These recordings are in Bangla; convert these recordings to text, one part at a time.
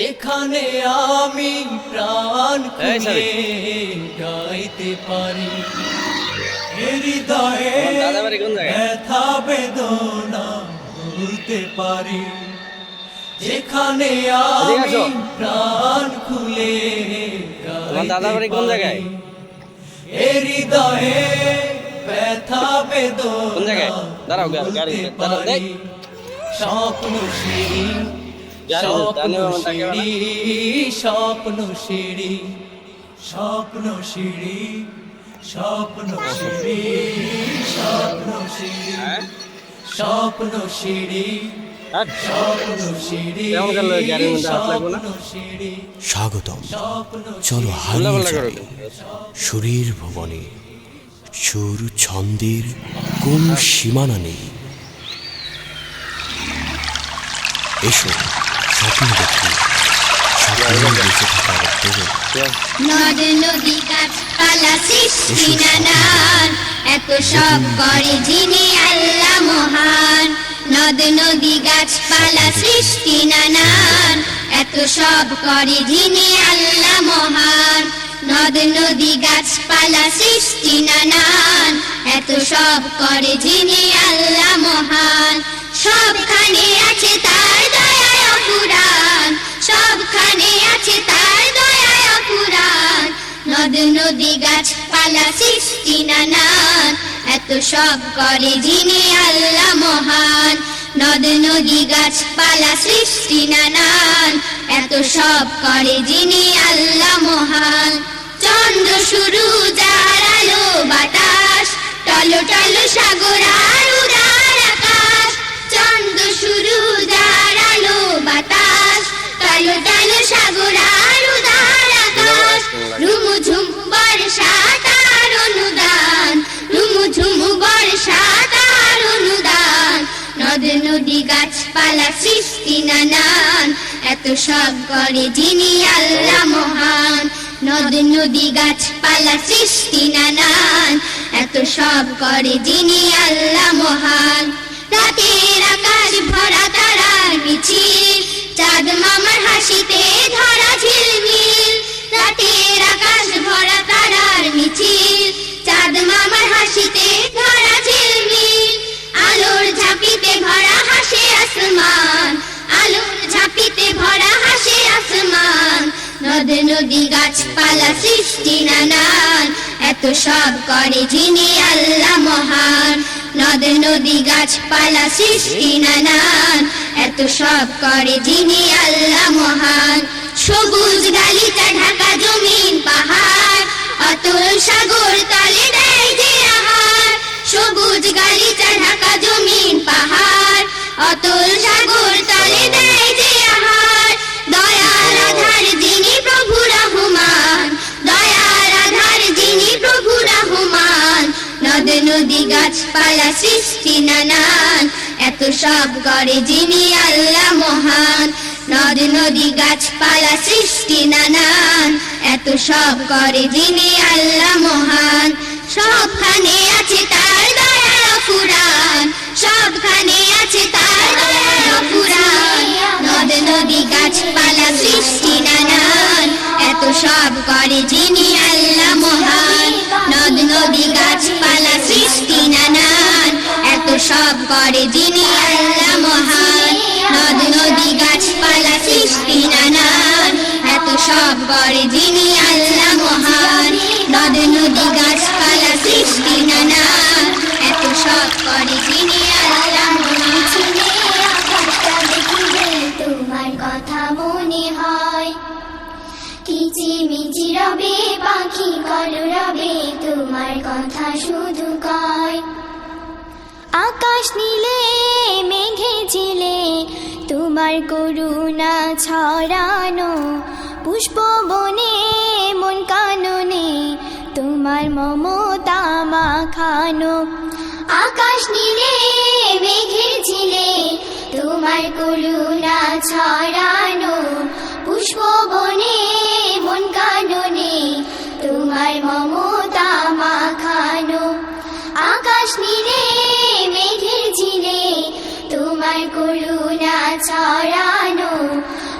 যেখানে আমি প্রাণ খুলে গাইতে পারি। হৃদয়ে? ব্যথা বেদনা ভুলতে পারি। যেখানে আমি প্রাণ খুলে কোন জায়গায়? হৃদয়ে ব্যথা বেদনা ভুলতে পারি। স্বপ্ন গাড়ি- স্বপ্ন। সিঁড়ি স্বপ্ন সিঁড়ি স্বপ্ন সিঁড়ি স্বপ্ন সিঁড়ি স্বপ্ন সিঁড়ি হ্যাঁ? স্বপ্ন সিঁড়ি হাট। স্বপ্ন সিঁড়ি স্বাগতম। চলো হারিয়ে সুরের ভুবনে সুর ছন্দের কোন সীমানা নেই? এসো। স্বপ্ন দেখি স্বপ্ন বেঁচে থাকার উদ্যোগে নদ নদী গাছপালা সৃষ্টি নানান, এত সব করে যিনি আল্লাহ মহান। নদ নদী গাছপালা সৃষ্টি নানান এত সব করে যিনি আল্লাহ মহান নদ নদী গাছপালা সৃষ্টি নানান, এত সব করে যিনি আল্লাহ মহান। সবখানে আছে নদী গাছপালা সৃষ্টি নানান। এত সব করে যিনি আল্লাহ মহান। নদ নদী গাছপালা সৃষ্টি নানান। এত সব করে যিনি আল্লাহ মহান। চন্দ্র শুরু যার আলো বাতাস, টল টল সাগর আর উদার নদী গাছপালা সৃষ্টি নানান। এত সব করে যিনি আল্লাহ মহান। নদ, নদী, গাছপালা সৃষ্টি নানান। এত সব করে যিনি আল্লাহ মহান। রাতের আকাশ ভরা তারা মিছিল। চাঁদ মামার হাসিতে ধরা নদ নদী গাছপালা সৃষ্টি নানান। এত সব করে যিনি আল্লাহ মহান। নদ নদী গাছপালা সৃষ্টি নানান। এত সব করে যিনি আল্লাহ মহান। সবুজ গালিচা ঢাকা জমিন পাহাড়। অতুল সাগর তলে দেয় যে আহার। সবুজ গালিচা ঢাকা জমিন পাহাড়। অতুল সাগর নদ গাছপালা সৃষ্টি নানান। এত সব করে যিনি আল্লাহ মহান। নদ, নদী, গাছপালা সৃষ্টি নানান। এত সব করে যিনি আল্লাহ মহান। সবখানে আছে তার দয়ার পুরাণ সবখানে আছে তার দয়ার পুরাণ নদ, নদী, গাছপালা সৃষ্টি নানান। এত সব করে যিনি করে যিনি আল্লাহ মহান, নদ নদী গাছপালা সৃষ্টি নানান এত সব করে যিনি আল্লাহ মহান, নদ নদী গাছপালা সৃষ্টি নানান এত সব করে যিনি আল্লাহ তোমার কথা মনে হয়? কিচিমিচি রবে, পাখি কল রবে তোমার কথা শুধু কয়। আকাশ নীলে, মেঘে ছিলে তোমার করুণা ছড়ানো পুষ্প বনে মন কাননে, তোমার মমতা মাখানো। আকাশ নীলে, মেঘে ছিলে তোমার করুণা ছড়ানো পুষ্প বনে ছড়ানো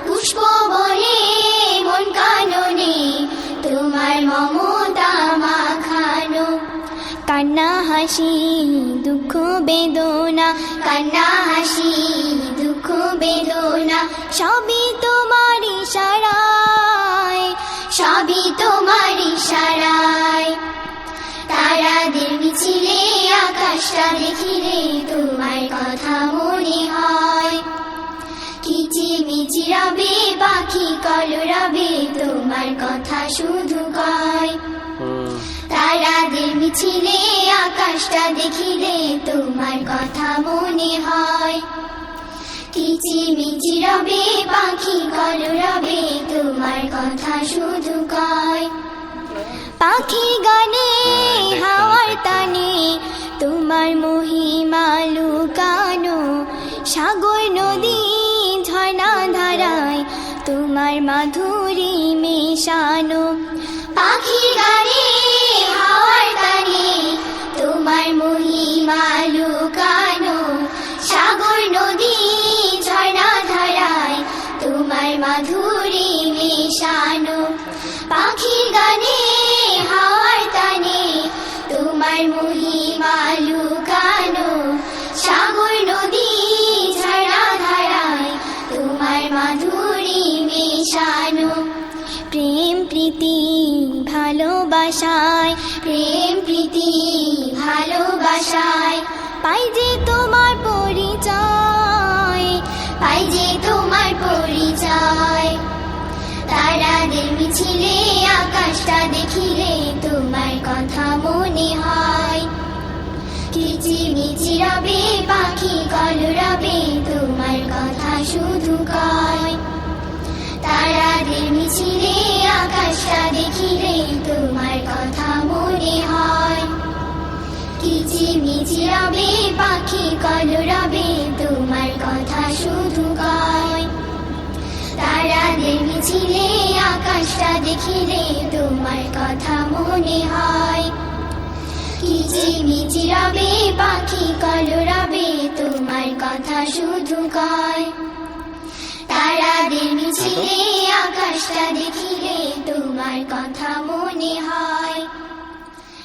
পুষ্প বনে মন কাননে, তোমার মমতা মাখানো। কান্না, হাসি, দুঃখ, বেদনা, কান্না, হাসি, দুঃখ, বেদনা, সবই তোমার ইশারায়, সবই তোমার ইশারায়। তারাদের মিছিলে আকাশটা দেখিলে তোমার কথা মনে হয়। রবে পাখি কল রবে তোমার কথা শুধু কয়। তারাদের মিছিলে আকাশটা দেখিলে তোমার কথা মনে হয়। কিচিমিচি রবে পাখি কল রবে তোমার কথা শুধু কয়। পাখি গানে হাওয়ার তানে তোমার মহিমা লুকানো সাগর নদী মাধুরী মেশানো পাখি গানে প্রীতি ভালোবাসায় প্রেম প্রীতি ভালোবাসায়। পাই যে তোমার পরিচয় পাই যে তোমার পরিচয়। কল রবে তোমার কথা শুধু কয়। তারাদের মিছিলে আকাশটা দেখিলে তোমার কথা মনে হয়। কিচিমিচি রবে পাখি কল রবে তোমার কথা শুধু কয়। তারাদের মিছিলে আকাশটা দেখিলে তোমার কথা মনে হয়।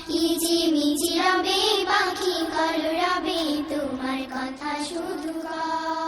কিচিমিচি রবে পাখি কল রবে তোমার কথা শুধু কয়